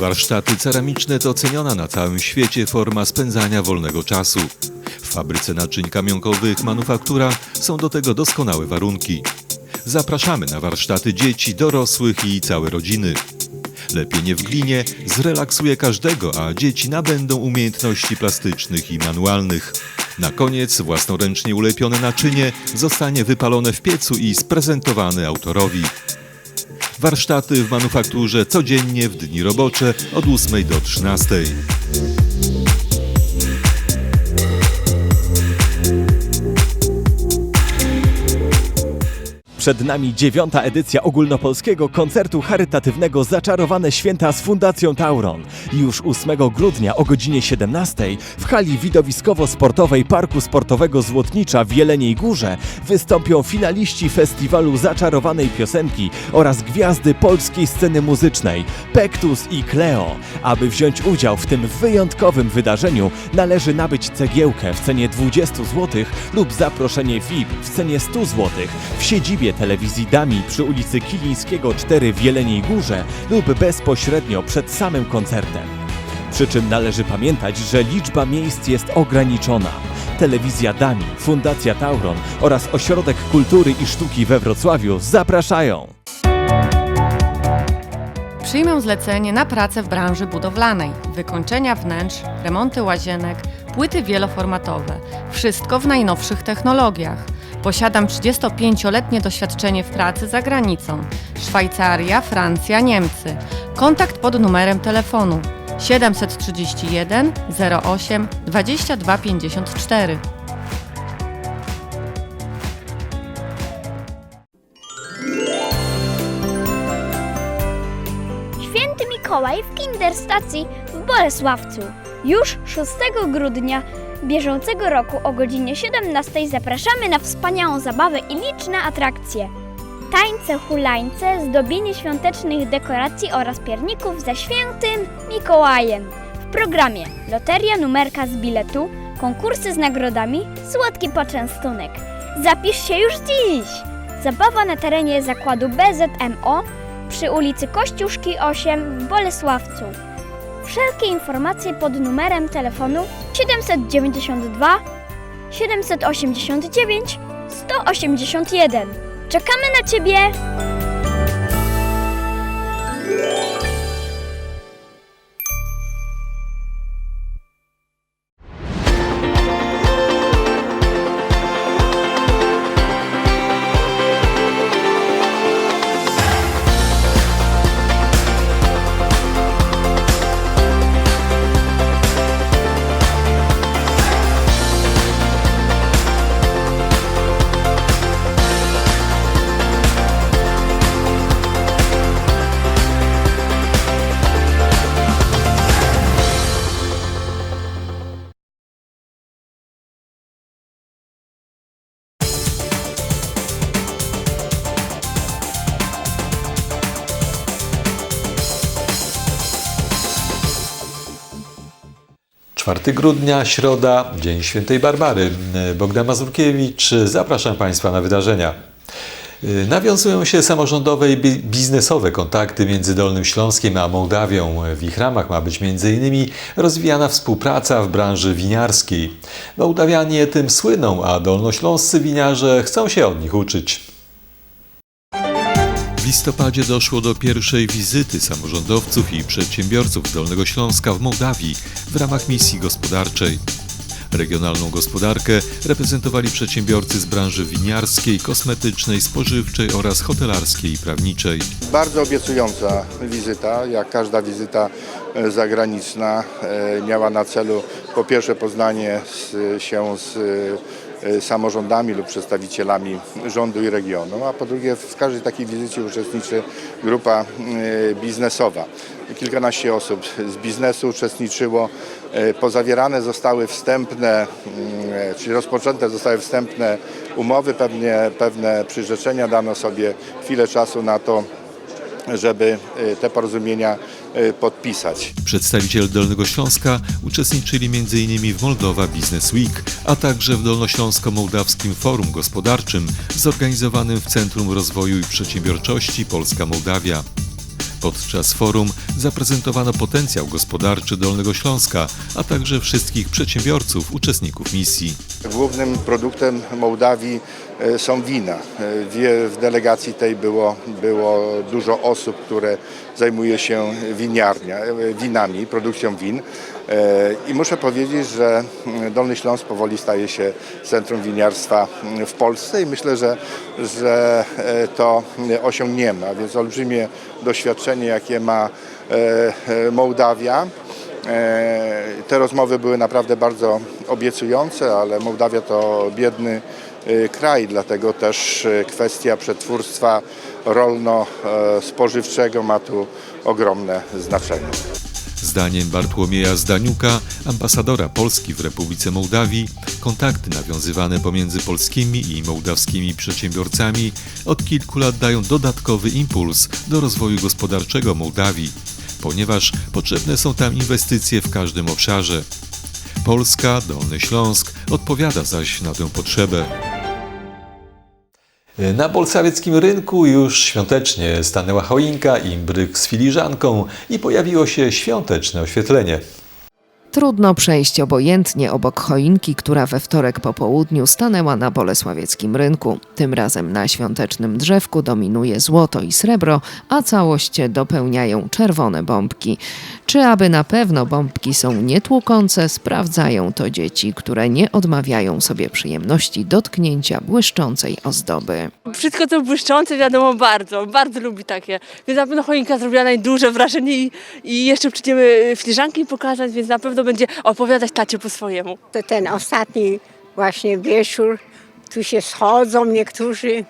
Warsztaty ceramiczne to ceniona na całym świecie forma spędzania wolnego czasu. W fabryce naczyń kamionkowych Manufaktura są do tego doskonałe warunki. Zapraszamy na warsztaty dzieci, dorosłych i całe rodziny. Lepienie w glinie zrelaksuje każdego, a dzieci nabędą umiejętności plastycznych i manualnych. Na koniec własnoręcznie ulepione naczynie zostanie wypalone w piecu i sprezentowane autorowi. Warsztaty w manufakturze codziennie w dni robocze od 8 do 13. Przed nami dziewiąta edycja ogólnopolskiego koncertu charytatywnego Zaczarowane Święta z Fundacją Tauron. Już 8 grudnia o godzinie 17 w hali widowiskowo-sportowej Parku Sportowego Złotnicza w Jeleniej Górze wystąpią finaliści festiwalu Zaczarowanej Piosenki oraz gwiazdy polskiej sceny muzycznej Pektus i Cleo. Aby wziąć udział w tym wyjątkowym wydarzeniu należy nabyć cegiełkę w cenie 20 zł lub zaproszenie VIP w cenie 100 zł w siedzibie telewizji Dami przy ulicy Kilińskiego 4 w Jeleniej Górze lub bezpośrednio przed samym koncertem. Przy czym należy pamiętać, że liczba miejsc jest ograniczona. Telewizja Dami, Fundacja Tauron oraz Ośrodek Kultury i Sztuki we Wrocławiu zapraszają. Przyjmę zlecenie na pracę w branży budowlanej, wykończenia wnętrz, remonty łazienek, płyty wieloformatowe. Wszystko w najnowszych technologiach. Posiadam 35-letnie doświadczenie w pracy za granicą. Szwajcaria, Francja, Niemcy. Kontakt pod numerem telefonu 731 08 22 54. Święty Mikołaj w Kinderstacji w Bolesławcu. Już 6 grudnia bieżącego roku o godzinie 17 zapraszamy na wspaniałą zabawę i liczne atrakcje. Tańce, hulańce, zdobienie świątecznych dekoracji oraz pierników ze świętym Mikołajem. W programie loteria numerka z biletu, konkursy z nagrodami, słodki poczęstunek. Zapisz się już dziś! Zabawa na terenie zakładu BZMO przy ulicy Kościuszki 8 w Bolesławcu. Wszelkie informacje pod numerem telefonu 792 789 181. Czekamy na Ciebie! Czwarty grudnia, środa, Dzień Świętej Barbary. Bogdan Mazurkiewicz, zapraszam Państwa na wydarzenia. Nawiązują się samorządowe i bi- biznesowe kontakty między Dolnym Śląskiem a Mołdawią. W ich ramach ma być m.in. rozwijana współpraca w branży winiarskiej. Mołdawianie tym słyną, a dolnośląscy winiarze chcą się od nich uczyć. W listopadzie doszło do pierwszej wizyty samorządowców i przedsiębiorców Dolnego Śląska w Mołdawii w ramach misji gospodarczej. Regionalną gospodarkę reprezentowali przedsiębiorcy z branży winiarskiej, kosmetycznej, spożywczej oraz hotelarskiej i prawniczej. Bardzo obiecująca wizyta, jak każda wizyta e, zagraniczna e, miała na celu po pierwsze poznanie się z samorządami lub przedstawicielami rządu i regionu, a po drugie w każdej takiej wizycie uczestniczy grupa e, biznesowa. Kilkanaście osób z biznesu uczestniczyło. E, Pozawierane zostały wstępne, czyli rozpoczęte zostały wstępne umowy, pewnie, pewne przyrzeczenia dano sobie chwilę czasu na to, żeby te porozumienia podpisać. Przedstawiciele Dolnego Śląska uczestniczyli m.in. w Moldowa Business Week, a także w Dolnośląsko-Mołdawskim Forum Gospodarczym zorganizowanym w Centrum Rozwoju i Przedsiębiorczości Polska-Mołdawia. Podczas forum zaprezentowano potencjał gospodarczy Dolnego Śląska, a także wszystkich przedsiębiorców, uczestników misji. Głównym produktem Mołdawii e, są wina. E, W delegacji tej było, było dużo osób, które zajmuje się winiarnia, e, winami, produkcją win. E, I muszę powiedzieć, że mm, Dolny Śląsk powoli staje się centrum winiarstwa mm, w Polsce i myślę, że, że e, to osiągniemy. A więc olbrzymie doświadczenie, jakie ma e, Mołdawia. Te rozmowy były naprawdę bardzo obiecujące, ale Mołdawia to biedny kraj, dlatego też kwestia przetwórstwa rolno-spożywczego ma tu ogromne znaczenie. Zdaniem Bartłomieja Zdaniuka, ambasadora Polski w Republice Mołdawii, kontakty nawiązywane pomiędzy polskimi i mołdawskimi przedsiębiorcami od kilku lat dają dodatkowy impuls do rozwoju gospodarczego Mołdawii, ponieważ potrzebne są tam inwestycje w każdym obszarze. Polska, Dolny Śląsk odpowiada zaś na tę potrzebę. Na bolsawieckim rynku już świątecznie stanęła choinka, imbryk z filiżanką i pojawiło się świąteczne oświetlenie. Trudno przejść obojętnie obok choinki, która we wtorek po południu stanęła na bolesławieckim rynku. Tym razem na świątecznym drzewku dominuje złoto i srebro, a całość dopełniają czerwone bombki. Czy aby na pewno bombki są nietłukące, sprawdzają to dzieci, które nie odmawiają sobie przyjemności dotknięcia błyszczącej ozdoby. Wszystko to błyszczące, wiadomo, bardzo, bardzo lubi takie. Więc na pewno choinka zrobiła najduże wrażenie i, i jeszcze przyjdziemy filiżanki pokazać, więc na pewno będzie opowiadać tacie po swojemu. To ten ostatni właśnie wieczór, tu się schodzą niektórzy.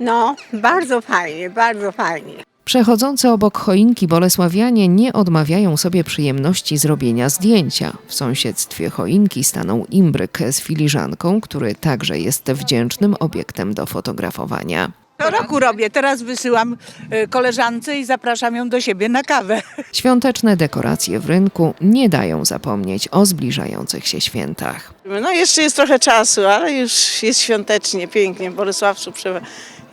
No, bardzo fajnie, bardzo fajnie. Przechodzący obok choinki bolesławianie nie odmawiają sobie przyjemności zrobienia zdjęcia. W sąsiedztwie choinki stanął imbryk z filiżanką, który także jest wdzięcznym obiektem do fotografowania. Co roku robię, teraz wysyłam y, koleżance i zapraszam ją do siebie na kawę. Świąteczne dekoracje w rynku nie dają zapomnieć o zbliżających się świętach. No jeszcze jest trochę czasu, ale już jest świątecznie, pięknie. W Bolesławcu prze-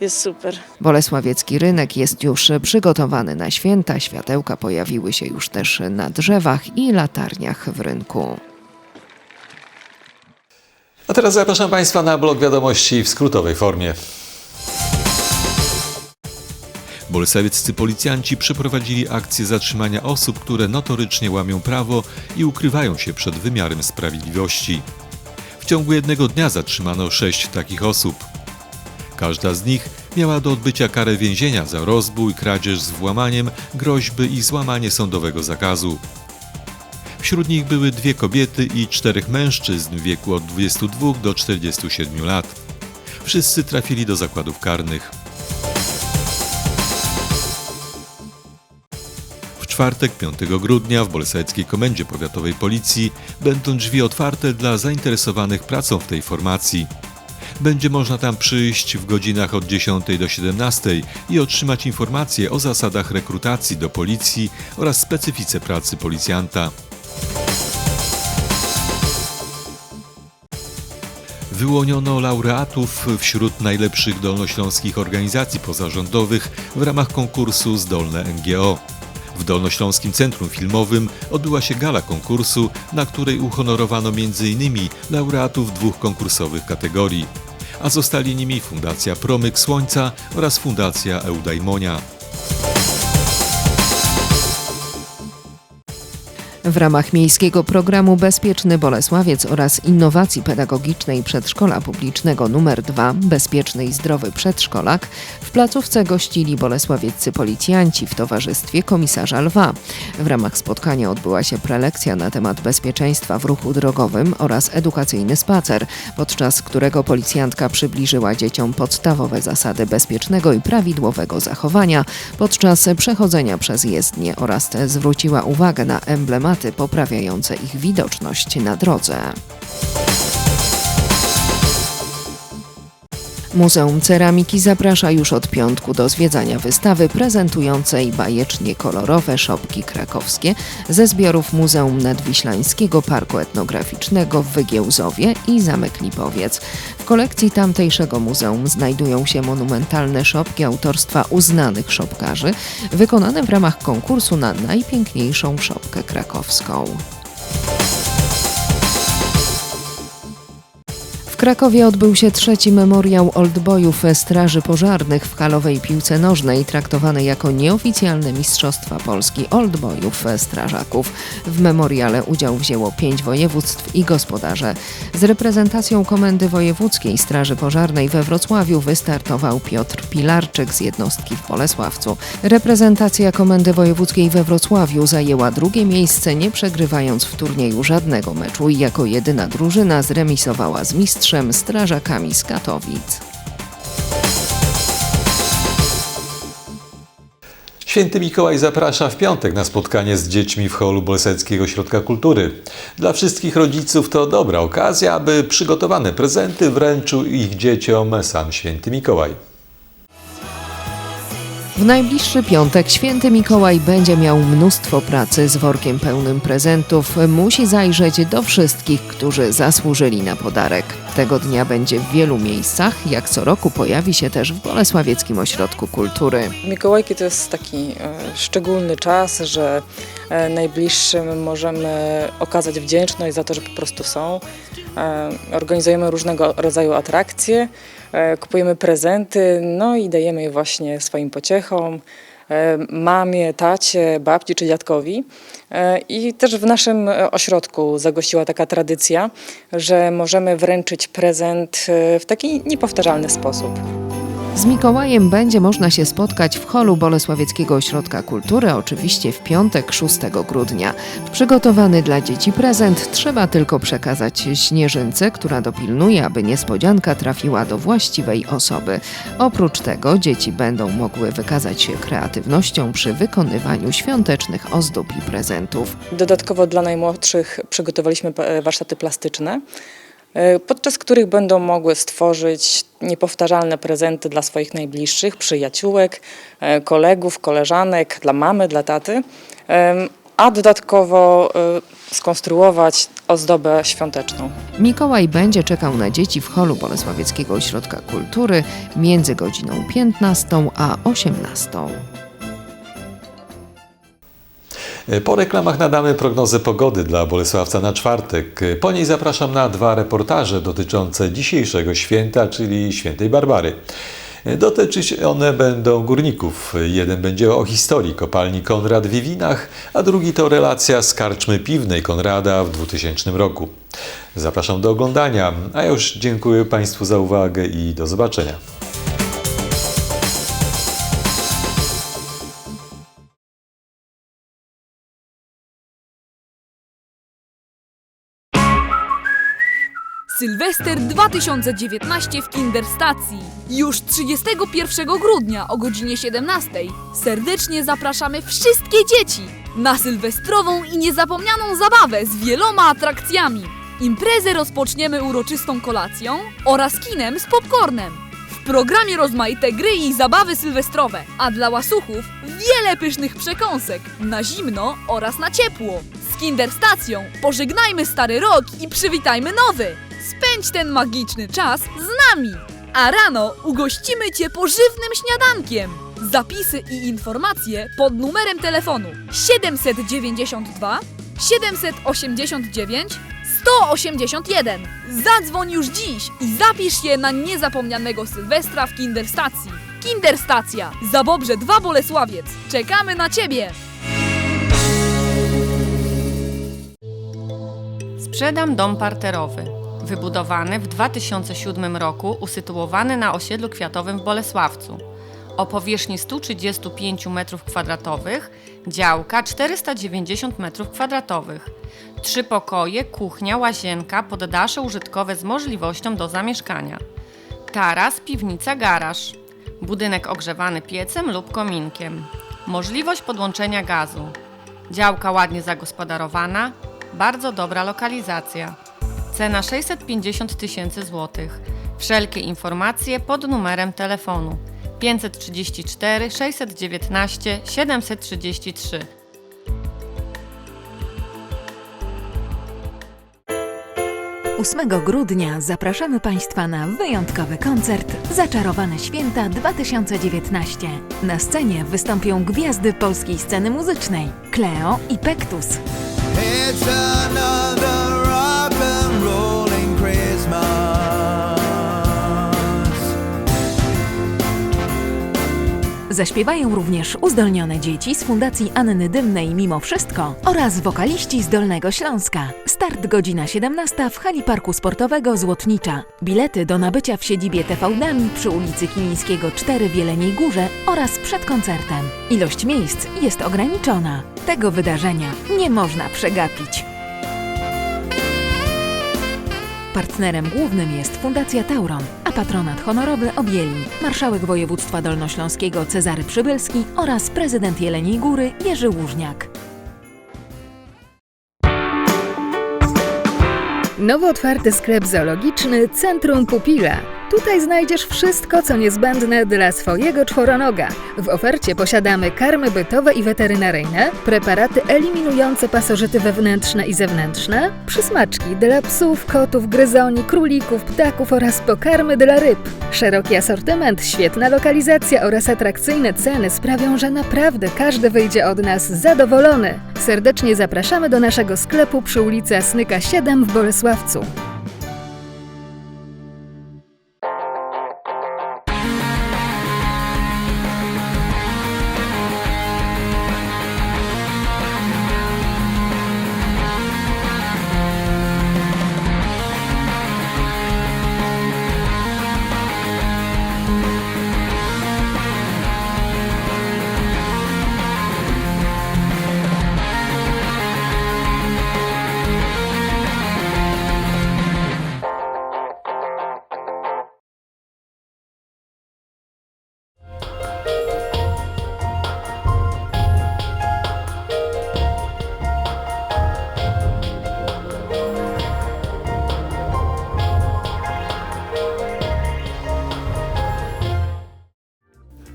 jest super. Bolesławiecki rynek jest już przygotowany na święta, światełka pojawiły się już też na drzewach i latarniach w rynku. A teraz zapraszam Państwa na blok wiadomości w skrótowej formie. Bolesławieccy policjanci przeprowadzili akcję zatrzymania osób, które notorycznie łamią prawo i ukrywają się przed wymiarem sprawiedliwości. W ciągu jednego dnia zatrzymano sześć takich osób. Każda z nich miała do odbycia karę więzienia za rozbój, kradzież z włamaniem, groźby i złamanie sądowego zakazu. Wśród nich były dwie kobiety i czterech mężczyzn w wieku od 22 do 47 lat. Wszyscy trafili do zakładów karnych. W czwartek 5 grudnia w Bolesławeckiej Komendzie Powiatowej Policji będą drzwi otwarte dla zainteresowanych pracą w tej formacji. Będzie można tam przyjść w godzinach od 10 do 17 i otrzymać informacje o zasadach rekrutacji do policji oraz specyfice pracy policjanta. Wyłoniono laureatów wśród najlepszych dolnośląskich organizacji pozarządowych w ramach konkursu Zdolne NGO. W Dolnośląskim Centrum Filmowym odbyła się gala konkursu, na której uhonorowano m.in. laureatów dwóch konkursowych kategorii, a zostali nimi Fundacja Promyk Słońca oraz Fundacja Eudaimonia. W ramach miejskiego programu Bezpieczny Bolesławiec oraz innowacji pedagogicznej przedszkola publicznego nr 2 Bezpieczny i zdrowy przedszkolak w placówce gościli bolesławieccy policjanci w towarzystwie komisarza Lwa. W ramach spotkania odbyła się prelekcja na temat bezpieczeństwa w ruchu drogowym oraz edukacyjny spacer, podczas którego policjantka przybliżyła dzieciom podstawowe zasady bezpiecznego i prawidłowego zachowania podczas przechodzenia przez jezdnię oraz zwróciła uwagę na emblematy poprawiające ich widoczność na drodze. Muzeum Ceramiki zaprasza już od piątku do zwiedzania wystawy prezentującej bajecznie kolorowe szopki krakowskie ze zbiorów Muzeum Nadwiślańskiego Parku Etnograficznego w Wygiełzowie i Zamek Lipowiec. W kolekcji tamtejszego muzeum znajdują się monumentalne szopki autorstwa uznanych szopkarzy, wykonane w ramach konkursu na najpiękniejszą szopkę krakowską. Krakowie odbył się trzeci memoriał Oldboyów Straży Pożarnych w halowej piłce nożnej, traktowanej jako nieoficjalne Mistrzostwa Polski Oldboyów Strażaków. W memoriale udział wzięło pięć województw i gospodarze. Z reprezentacją Komendy Wojewódzkiej Straży Pożarnej we Wrocławiu wystartował Piotr Pilarczyk z jednostki w Bolesławcu. Reprezentacja Komendy Wojewódzkiej we Wrocławiu zajęła drugie miejsce, nie przegrywając w turnieju żadnego meczu i jako jedyna drużyna zremisowała z mistrzem strażakami z Katowic. Święty Mikołaj zaprasza w piątek na spotkanie z dziećmi w holu Boleseckiego Ośrodka Kultury. Dla wszystkich rodziców to dobra okazja, aby przygotowane prezenty wręczył ich dzieciom sam Święty Mikołaj. W najbliższy piątek święty Mikołaj będzie miał mnóstwo pracy z workiem pełnym prezentów. Musi zajrzeć do wszystkich, którzy zasłużyli na podarek. Tego dnia będzie w wielu miejscach, jak co roku pojawi się też w Bolesławieckim Ośrodku Kultury. Mikołajki to jest taki e, szczególny czas, że e, najbliższym możemy okazać wdzięczność za to, że po prostu są. E, Organizujemy różnego rodzaju atrakcje, kupujemy prezenty, no i dajemy je właśnie swoim pociechom, mamie, tacie, babci czy dziadkowi. E, I też w naszym e, ośrodku zagościła taka tradycja, że możemy wręczyć prezent e, w taki niepowtarzalny sposób. Z Mikołajem będzie można się spotkać w holu Bolesławieckiego Ośrodka Kultury, oczywiście w piątek 6 grudnia. Przygotowany dla dzieci prezent trzeba tylko przekazać śnieżynce, która dopilnuje, aby niespodzianka trafiła do właściwej osoby. Oprócz tego dzieci będą mogły wykazać się kreatywnością przy wykonywaniu świątecznych ozdób i prezentów. Dodatkowo dla najmłodszych przygotowaliśmy warsztaty plastyczne, podczas których będą mogły stworzyć niepowtarzalne prezenty dla swoich najbliższych, przyjaciółek, e, kolegów, koleżanek, dla mamy, dla taty, a dodatkowo e, skonstruować ozdobę świąteczną. Mikołaj będzie czekał na dzieci w holu Bolesławieckiego Ośrodka Kultury między godziną 15 a 18. Po reklamach nadamy prognozę pogody dla Bolesławca na czwartek. Po niej zapraszam na dwa reportaże dotyczące dzisiejszego święta, czyli świętej Barbary. Dotyczyć one będą górników. Jeden będzie o historii kopalni Konrad w Wiwinach, a drugi to relacja z karczmy piwnej Konrada w 2000 roku. Zapraszam do oglądania, a już dziękuję Państwu za uwagę i do zobaczenia. Sylwester 2019 w Kinderstacji. Już 31 grudnia o godzinie 17. Serdecznie zapraszamy wszystkie dzieci na sylwestrową i niezapomnianą zabawę z wieloma atrakcjami. Imprezę rozpoczniemy uroczystą kolacją oraz kinem z popcornem. W programie rozmaite gry i zabawy sylwestrowe, a dla łasuchów wiele pysznych przekąsek na zimno oraz na ciepło. Z Kinderstacją pożegnajmy stary rok i przywitajmy nowy. Spędź ten magiczny czas z nami! A rano ugościmy Cię pożywnym śniadankiem. Zapisy i informacje pod numerem telefonu 792 789 181. Zadzwoń już dziś i zapisz się na niezapomnianego Sylwestra w Kinderstacji. Kinderstacja, Zabobrze 2 Bolesławiec. Czekamy na Ciebie! Sprzedam dom parterowy. Wybudowany w 2007 roku, usytuowany na osiedlu kwiatowym w Bolesławcu. O powierzchni 135 m2, działka 490 m2. Trzy pokoje, kuchnia, łazienka, poddasze użytkowe z możliwością do zamieszkania. Taras, piwnica, garaż. Budynek ogrzewany piecem lub kominkiem. Możliwość podłączenia gazu. Działka ładnie zagospodarowana, bardzo dobra lokalizacja. Cena 650 tysięcy złotych. Wszelkie informacje pod numerem telefonu 534 619 733. Ósmego grudnia zapraszamy Państwa na wyjątkowy koncert Zaczarowane Święta 2019. Na scenie wystąpią gwiazdy polskiej sceny muzycznej Cleo i Pektus. It's another Zaśpiewają również uzdolnione dzieci z Fundacji Anny Dymnej Mimo Wszystko oraz wokaliści z Dolnego Śląska. Start godzina 17 w hali Parku Sportowego Złotnicza. Bilety do nabycia w siedzibie TV Dami przy ulicy Kilińskiego 4 w Jeleniej Górze oraz przed koncertem. Ilość miejsc jest ograniczona. Tego wydarzenia nie można przegapić. Partnerem głównym jest Fundacja Tauron, a patronat honorowy objęli marszałek województwa dolnośląskiego Cezary Przybylski oraz prezydent Jeleniej Góry Jerzy Łużniak. Nowo otwarty sklep zoologiczny Centrum Pupila. Tutaj znajdziesz wszystko, co niezbędne dla swojego czworonoga. W ofercie posiadamy karmy bytowe i weterynaryjne, preparaty eliminujące pasożyty wewnętrzne i zewnętrzne, przysmaczki dla psów, kotów, gryzoni, królików, ptaków oraz pokarmy dla ryb. Szeroki asortyment, świetna lokalizacja oraz atrakcyjne ceny sprawią, że naprawdę każdy wyjdzie od nas zadowolony. Serdecznie zapraszamy do naszego sklepu przy ulicy Asnyka 7 w Bolesławcu.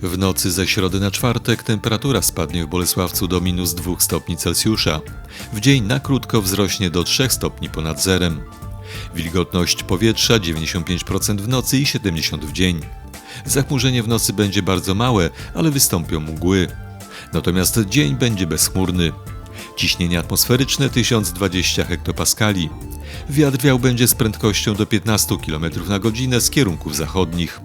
W nocy ze środy na czwartek temperatura spadnie w Bolesławcu do minus 2 stopni Celsjusza. W dzień na krótko wzrośnie do 3 stopni ponad zerem. Wilgotność powietrza 95% w nocy i 70% w dzień. Zachmurzenie w nocy będzie bardzo małe, ale wystąpią mgły. Natomiast dzień będzie bezchmurny. Ciśnienie atmosferyczne 1020 hektopaskali. Wiatr wiał będzie z prędkością do 15 km na godzinę z kierunków zachodnich.